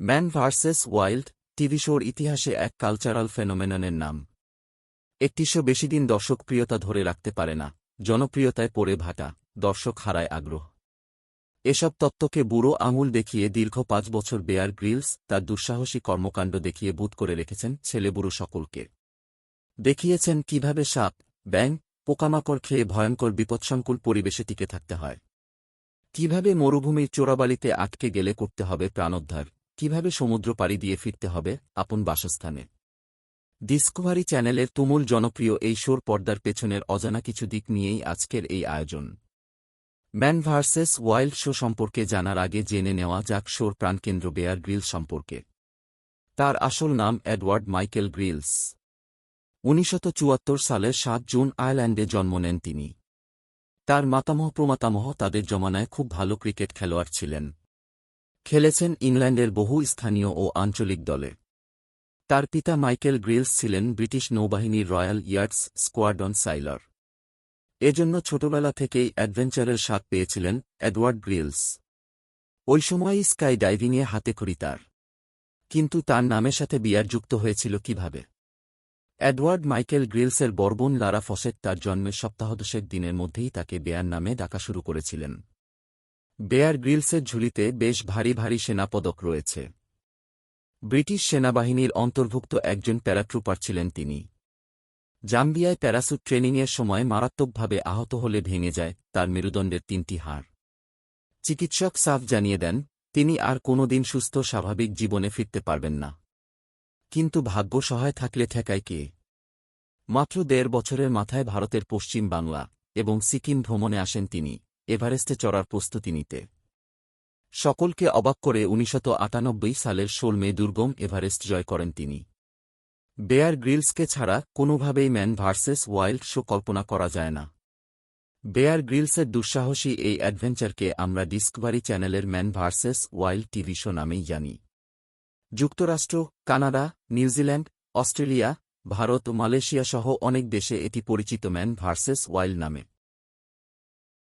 Man versus wild TV শোর ইতিহাসে এক কালচারাল ফেনোমেননের নাম। একটি শো বেশিদিন দর্শকপ্রিয়তা ধরে রাখতে পারে না, জনপ্রিয়তায় পড়ে ভাটা, দর্শক হারায় আগ্রহ। এসব তত্ত্বকে বুড়ো আঙুল দেখিয়ে দীর্ঘ পাঁচ বছর বেয়ার গ্রিলস তার দুঃসাহসী কর্মকাণ্ড দেখিয়ে বুধ করে রেখেছেন ছেলেবুড়ো সকলকে। দেখিয়েছেন কীভাবে সাপ ব্যাং পোকামাকড় খেয়ে ভয়ঙ্কর বিপৎসংকুল পরিবেশে টিকে থাকতে হয়। কীভাবে মরুভূমির চোরাবালিতে আটকে গেলে করতে হবে প্রাণোদ্ধার। কীভাবে সমুদ্র পাড়ি দিয়ে ফিরতে হবে, আপন বাসস্থানে? ডিসকভারি চ্যানেলের তুমুল জনপ্রিয় এই শোর পর্দার পেছনের অজানা কিছু দিক নিয়েই আজকের এই আয়োজন। ম্যান ভার্সেস ওয়াইল্ড শো সম্পর্কে জানার আগে জেনে নেওয়া যাক শোর প্রাণকেন্দ্র বেয়ার গ্রিলস সম্পর্কে। তার আসল নাম এডওয়ার্ড মাইকেল গ্রিলস। উনিশশত সালের সাত জুন আয়ারল্যান্ডে জন্ম নেন তিনি। তার মাতামহ প্রমাতামহ তাদের জমানায় খুব ভালো ক্রিকেট খেলোয়াড় ছিলেন। খেলেছেন ইংল্যান্ডের বহু স্থানীয় ও আঞ্চলিক দলে। তার পিতা মাইকেল গ্রিলস ছিলেন ব্রিটিশ নৌবাহিনীর রয়্যাল ইয়ার্ডস স্কোয়াডন সাইলর। এজন্য ছোটবেলা থেকেই অ্যাডভেঞ্চারের স্বাদ পেয়েছিলেন এডওয়ার্ড গ্রিলস। ওই সময়ই স্কাই ডাইভিংয়ে হাতে হাতেখড়ি তার। কিন্তু তার নামের সাথে বিয়ার যুক্ত হয়েছিল কীভাবে? এডওয়ার্ড মাইকেল গ্রিলসের বর্বন লারা ফসেট তার জন্মের সপ্তাহদশেক দিনের মধ্যেই তাকে বেয়ার নামে ডাকা শুরু করেছিলেন। বেয়ার গ্রিলসের ঝুলিতে বেশ ভারী ভারী সেনাপদক রয়েছে। ব্রিটিশ সেনাবাহিনীর অন্তর্ভুক্ত একজন প্যারাট্রুপার ছিলেন তিনি। জাম্বিয়ায় প্যারাসুট ট্রেনিংয়ের সময় মারাত্মকভাবে আহত হলে ভেঙে যায়, তার মেরুদণ্ডের তিনটি হাড়। চিকিৎসক সাফ জানিয়ে দেন, তিনি আর কোনোদিন সুস্থ, স্বাভাবিক জীবনে ফিরতে পারবেন না। কিন্তু ভাগ্য সহায় থাকলে ঠেকায় কে? মাত্র দেড় বছরের মাথায় ভারতের পশ্চিম বাংলা এবং সিকিম ভ্রমণে আসেন তিনি। এভারেস্টে চড়ার প্রস্তুতি নিতে। সকলকে অবাক করে উনিশশত সালের ষোল মে দুর্গম এভারেস্ট জয় করেন তিনি। বেয়ার গ্রিলসকে ছাড়া কোনোভাবেই ম্যান ভার্সেস ওয়াইল্ড শো কল্পনা করা যায় না। বেয়ার গ্রিলসের দুঃসাহসী এই অ্যাডভেঞ্চারকে আমরা ডিসকভারি চ্যানেলের Man versus Wild TV show নামেই জানি। যুক্তরাষ্ট্র, Canada, New Zealand, Australia, Bharat Malaysia সহ অনেক দেশে এটি পরিচিত ম্যান ভার্সেস ওয়াইল্ড নামে।